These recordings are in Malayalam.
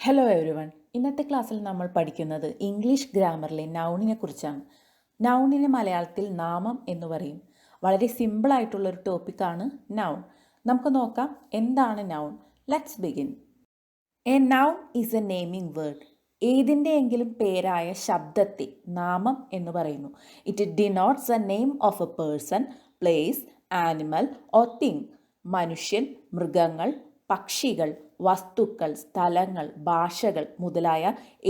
ഹലോ എവരിവൺ ഇന്നത്തെ ക്ലാസ്സിൽ നമ്മൾ പഠിക്കുന്നത് ഇംഗ്ലീഷ് ഗ്രാമറിലെ നൗണിനെ കുറിച്ചാണ്. നൗണിനെ മലയാളത്തിൽ നാമം എന്ന് പറയും. വളരെ സിമ്പിൾ ആയിട്ടുള്ള ഒരു ടോപ്പിക്കാണ് നൗൺ നമുക്ക് നോക്കാം എന്താണ് noun let's begin a noun is a naming word ഏതിന്റെയെങ്കിലും പേരായ ശബ്ദത്തെ നാമം എന്ന് പറയുന്നു. It denotes a name of a person place animal or thing മനുഷ്യൻ മൃഗങ്ങൾ പക്ഷികൾ വസ്തുക്കൾ സ്ഥലങ്ങൾ ഭാഷകൾ മുതലായ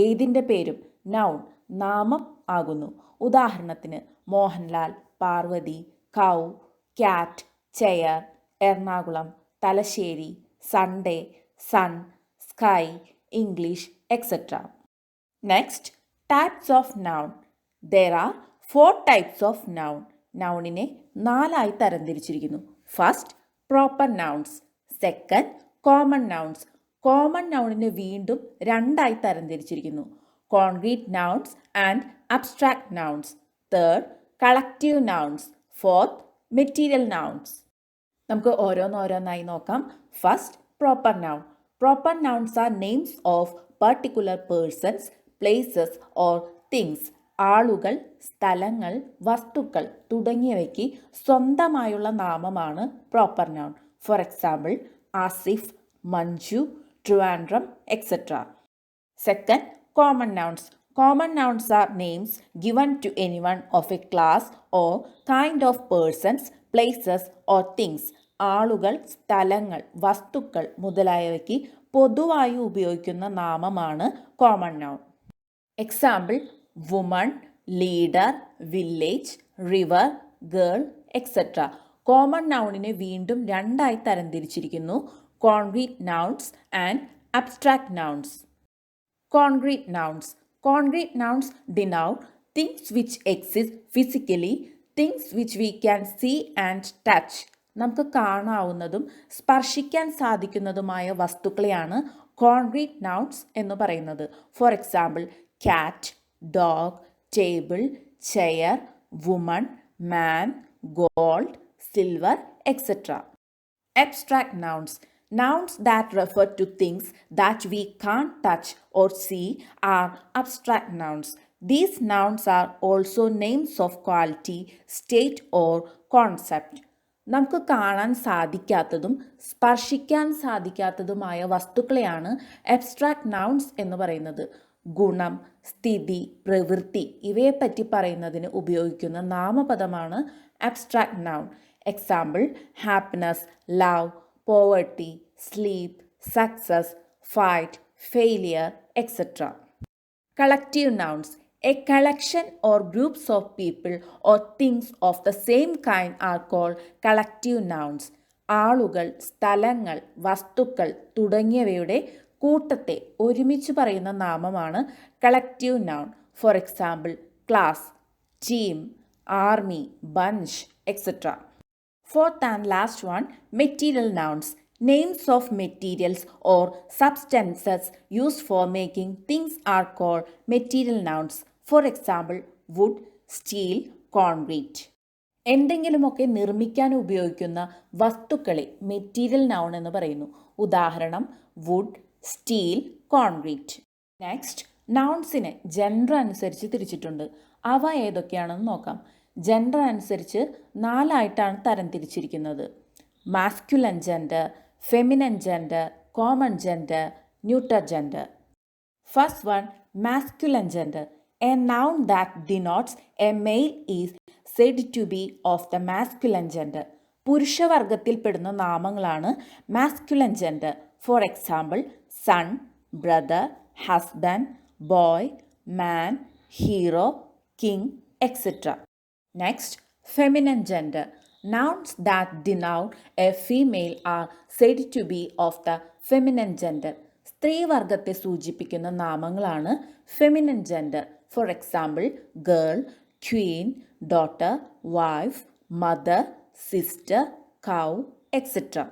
ഏതിന്റെ പേരും നൗൺ നാമം ആകുന്നു. ഉദാഹരണത്തിന് Mohanlal Parvathi cow cat chair Ernakulam Thalassery Sunday sun sky English etcetera next types of noun there are four types of noun നൗണിനെ നാലായി തരംതിരിച്ചിരിക്കുന്നു. First proper nouns second common nouns common നൗണിനെ വീണ്ടും രണ്ടായി തരംതിരിച്ചിരിക്കുന്നു. Concrete nouns and abstract nouns third collective nouns fourth material nouns നമുക്ക് ഓരോന്നോരോന്നായി നോക്കാം. First proper noun proper nouns are names of particular persons places or things ആളുകൾ സ്ഥലങ്ങൾ വസ്തുക്കൾ തുടങ്ങിയവയ്ക്ക് സ്വന്തമായുള്ള നാമമാണ് proper noun for example Asif Manju Trivandrum etcetera second common nouns Common nouns are names given to anyone of a class or kind of persons places or things ആളുകൾ സ്ഥലങ്ങൾ വസ്തുക്കൾ മുതലായവയ്ക്ക് പൊതുവായി ഉപയോഗിക്കുന്ന നാമമാണ് common noun example woman leader village river girl etcetera common നൗണിനെ വീണ്ടും രണ്ടായി തരംതിരിച്ചിരിക്കുന്നു. Concrete nouns and abstract nouns concrete nouns concrete nouns denote things which exist physically things which we can see and touch നമുക്ക് കാണാവുന്നതും സ്പർശിക്കാൻ സാധിക്കുന്നതുമായ വസ്തുക്കളെയാണ് കോൺക്രീറ്റ് നൗൺസ് എന്ന് പറയുന്നത്. For example cat dog table chair woman man gold silver etcetera abstract nouns nouns that refer to things that we can touch or see are abstract nouns these nouns are also names of quality state or concept നമുക്ക് കാണാൻ സാധിക്കാത്തതും സ്പർശിക്കാൻ സാധിക്കാത്തതുമായ വസ്തുക്കളെയാണ് എബ്സ്ട്രാക്ട് നൗൺസ് എന്ന് പറയുന്നത്. ഗുണം സ്ഥിതി പ്രവൃത്തി ഇവയെപ്പറ്റി പറയുന്നതിന് ഉപയോഗിക്കുന്ന നാമപദമാണ് abstract noun example happiness love poverty sleep success fight failure etcetera collective nouns a collection or groups of people or things of the same kind are call collective nouns ആളുകൾ സ്ഥലങ്ങൾ വസ്തുക്കൾ തുടങ്ങിയവയുടെ കൂട്ടത്തെ ഒരുമിച്ച് പറയുന്ന നാമമാണ് collective noun for example class team army bench etcetera fourth and last one material nouns names of materials or substances use for making things are call material nouns for example wood steel concrete എന്തെങ്കിലുമൊക്കെ നിർമ്മിക്കാൻ ഉപയോഗിക്കുന്ന വസ്തുക്കളെ മെറ്റീരിയൽ നൗൺ എന്ന് പറയുന്നു. ഉദാഹരണം വുഡ് സ്റ്റീൽ കോൺക്രീറ്റ് നെക്സ്റ്റ് നൗൺസിനെ ജെൻഡർ അനുസരിച്ച് തിരിച്ചിട്ടുണ്ട്. അവ ഏതൊക്കെയാണെന്ന് നോക്കാം. ജെൻഡർ അനുസരിച്ച് നാലായിട്ടാണ് തരംതിരിച്ചിരിക്കുന്നത് masculine gender feminine gender common gender neuter gender first one masculine gender a noun that denotes a male is said to be of the masculine gender പുരുഷവർഗത്തിൽപ്പെടുന്ന നാമങ്ങളാണ് masculine gender for example son brother husband boy man hero king etcetera Next, feminine gender. Nouns that denote a female are said to be of the feminine gender. സ്ത്രീവർഗത്തെ സൂചിപ്പിക്കുന്ന നാമങ്ങളാണ് feminine gender for example girl queen daughter wife mother sister cow etcetera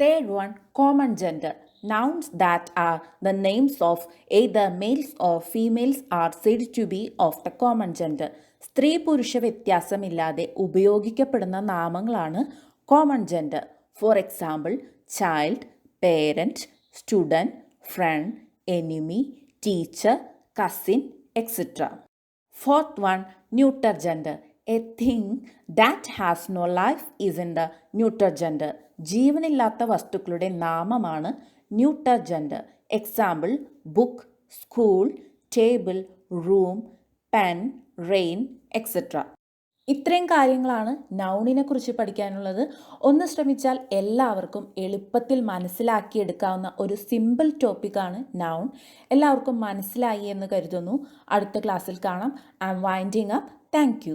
third one common gender Nouns that are the names of either males or females are said to be of the common gender. സ്ത്രീ പുരുഷ വ്യത്യാസമില്ലാതെ ഉപയോഗിക്കപ്പെടുന്ന നാമങ്ങളാണ് common gender for example child parent student friend enemy teacher cousin etcetera fourth one neuter gender a thing that has no life is in the neuter gender ജീവനില്ലാത്ത വസ്തുക്കളുടെ നാമമാണ് neuter gender example book school table room pen rain etcetera ഇത്രയും കാര്യങ്ങളാണ് നൗണിനെ കുറിച്ച് പഠിക്കാനുള്ളത്. ഒന്ന് ശ്രമിച്ചാൽ എല്ലാവർക്കും എളുപ്പത്തിൽ മനസ്സിലാക്കിയെടുക്കാവുന്ന ഒരു സിമ്പിൾ ടോപ്പിക്കാണ് നൗൺ എല്ലാവർക്കും മനസ്സിലായി എന്ന് കരുതുന്നു. അടുത്ത ക്ലാസ്സിൽ കാണാം. I'm winding up thank